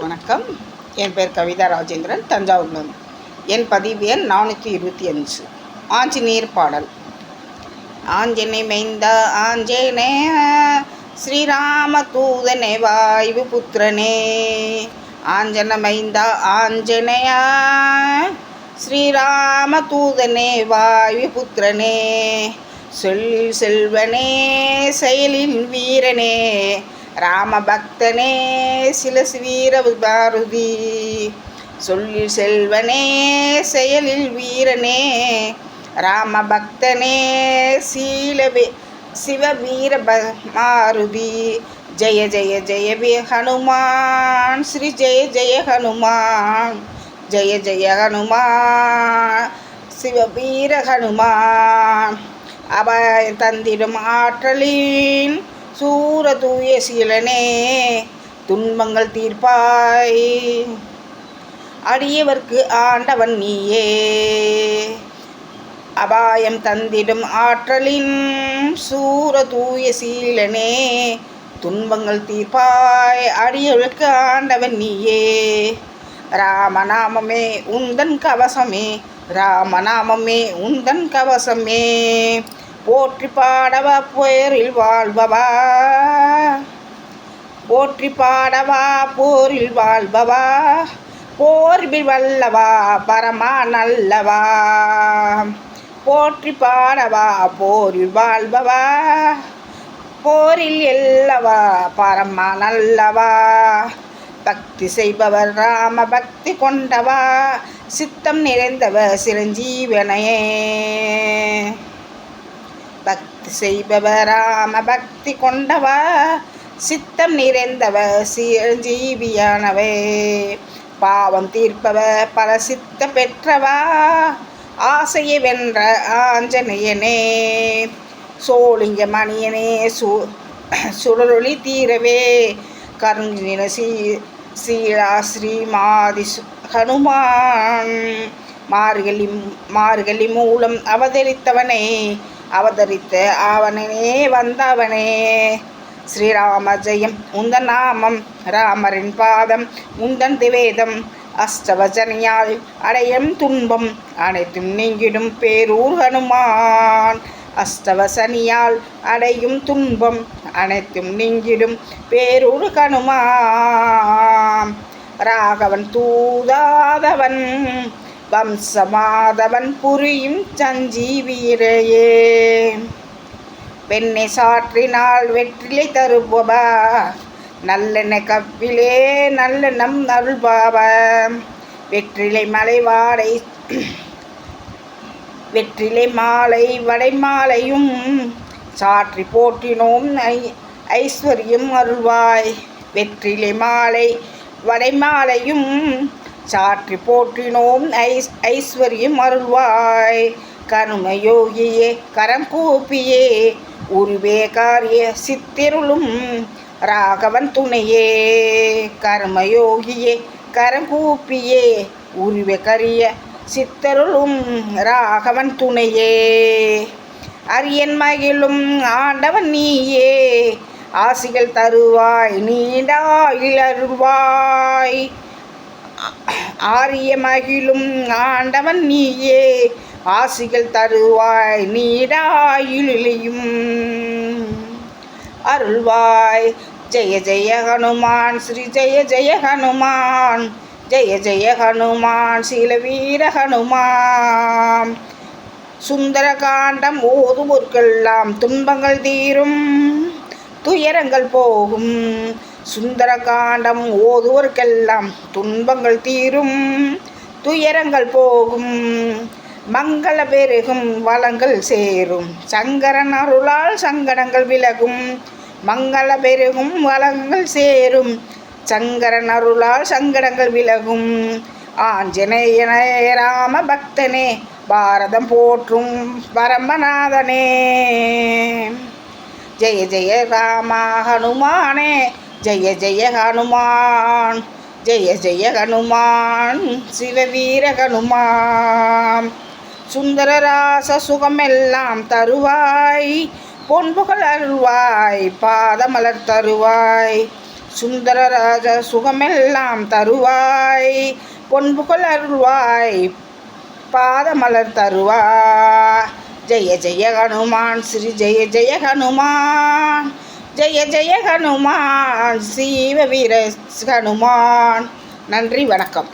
வணக்கம். என் பேர் கவிதா ராஜேந்திரன் தஞ்சாவூர்லேருந்து. என் பதிவு எண் நானூற்றி இருபத்தி அஞ்சு. ஆஞ்சநேயர் பாடல். ஆஞ்சனை மைந்த ஆஞ்சனே ஸ்ரீராம தூதனே வாயு புத்திரனே. ஆஞ்சன மைந்தா ஆஞ்சனையா ஸ்ரீராம தூதனே வாயு புத்திரனே. சொல்லில் செல்வனே செயலில் வீரனே. ராமபக்தனே சிலசு வீர பாரதி சொல்லில் செல்வனே செயலில் வீரனே. ராமபக்தனே சீலவே சிவவீர ப மாருதி ஜெய ஜெய ஜெய வே ஹனுமான் ஸ்ரீ ஜெய ஜெய ஹனுமான். ஜெய ஜெய ஹனுமான் சிவவீர ஹனுமான். அவ தந்திடும் ஆற்றலின் சூர தூய சீலனே துன்பங்கள் தீர்ப்பாய். அடியவர்க்கு ஆண்டவன் நீயே. அபாயம் தந்திடும் ஆற்றலின் சூர தூய சீலனே துன்பங்கள் தீர்ப்பாய். அடியவர்க்கு ஆண்டவன் நீயே. ராமநாமமே உந்தன் கவசமே ராமநாமமே உந்தன் கவசமே. போற்றி பாடவா போரில் வாழ்பவா? போற்றி பாடவா போரில் வாழ்பவா? போர்வில் வல்லவா பரமா நல்லவா? போற்றி பாடவா போரில் வாழ்பவா? போரில் எல்லவா பரமா நல்லவா? பக்தி செய்பவர் ராம பக்தி கொண்டவா? சித்தம் நிறைந்தவர் சிரஞ்சீவனையே. பக்தி செய்பவர் ராம பக்தி கொண்டவா சித்தம் நிறைந்தவ சிரஞ்சீவியானவே பாவம் தீர்ப்பவ பல சித்த பெற்றவா ஆசையை வென்ற ஆஞ்சநேயனே. சோழிங்க மணியனே சு சுடரொளி தீரவே. கருங்கின சீ சீலா ஸ்ரீமாதி ஹனுமான். மார்கழி மார்கழி மூலம் அவதரித்தவனே. அவதரித்து அவனே வந்தவனே. ஸ்ரீராம ஜெயம் உந்தன் நாமம் ராமரின் பாதம் உந்தன் திவேதம் அஷ்டவச்சனையால் அடையும் துன்பம் அனைத்தும் நீங்கிடும் பேரூர் ஹனுமான். அஷ்டவசனியால் அடையும் துன்பம் அனைத்தும் நீங்கிடும் பேரூர் ஹனுமான். ராகவன் தூதாதவன் வம்சமாதவன் புரியும் சஞ்சீவியரையே பெண்ணை சாற்றினால் வெற்றிலை தருபவா? நல்லெண்ண கப்பிலே நல்லெண்ணம் அருள்பாவ? வெற்றிலை மலை வாடை வெற்றிலை மாலை வடைமாலையும் சாற்றி போற்றினோம் ஐ ஐஸ்வர்யம் அருள்வாய். வெற்றிலை மாலை வடைமாலையும் சாற்றி போற்றினோம் ஐஸ் ஐஸ்வர்யம் அருள்வாய். கருமயோகியே கரம் கூப்பியே உருவே காரிய சித்திருளும் ராகவன் துணையே. கர்மயோகியே கரம் கூப்பியே உருவே கரிய சித்தருளும் ராகவன் துணையே. அரியன் மகிழும் ஆண்டவன் நீயே ஆசிகள் தருவாய் நீண்டாயில் அருள்வாய் ஆரியமகிழும் ஆண்டவன் நீயே. ஆசிகள் தருவாய் நீடாயிலையும். அருள்வாய். ஜெய ஜெய ஹனுமான் ஸ்ரீ ஜெய ஜெய ஹனுமான். ஜெய ஜெய ஹனுமான் சீல வீர ஹனுமான். சுந்தர காண்டம் ஓதுவோர்க்கெல்லாம் துன்பங்கள் தீரும். துயரங்கள் போகும். சுந்தர காண்டம் ஓதுவோர்க்கெல்லாம் துன்பங்கள் தீரும் துயரங்கள் போகும் மங்கள பெருகும் வளங்கள் சேரும். சங்கரன் அருளால் சங்கடங்கள் விலகும் மங்கள பெருகும் வளங்கள் சேரும். சங்கரன் அருளால் சங்கடங்கள் விலகும் ஆஞ்சநேயனே ராம பக்தனே பாரதம் போற்றும் பரமநாதனே. ஜெய ஜெய ராமா ஹனுமானே ஜெய ஜெய ஹனுமான் ஜெய ஜெய ஹனுமான் சிவவீர ஹனுமான். சுந்தரராச சுகமெல்லாம் தருவாய் பொன்புகள் அருள்வாய் பாதமலர் தருவாய். சுந்தரராஜ சுகமெல்லாம் தருவாய் பொன்புகள் அருள்வாய் பாதமலர் தருவா. ஜெய ஜெய ஹனுமான் ஸ்ரீ ஜெய ஜெய ஹனுமான். ஜெய ஜெய ஹனுமான் சீவ வீர ஹனுமான். நன்றி வணக்கம்.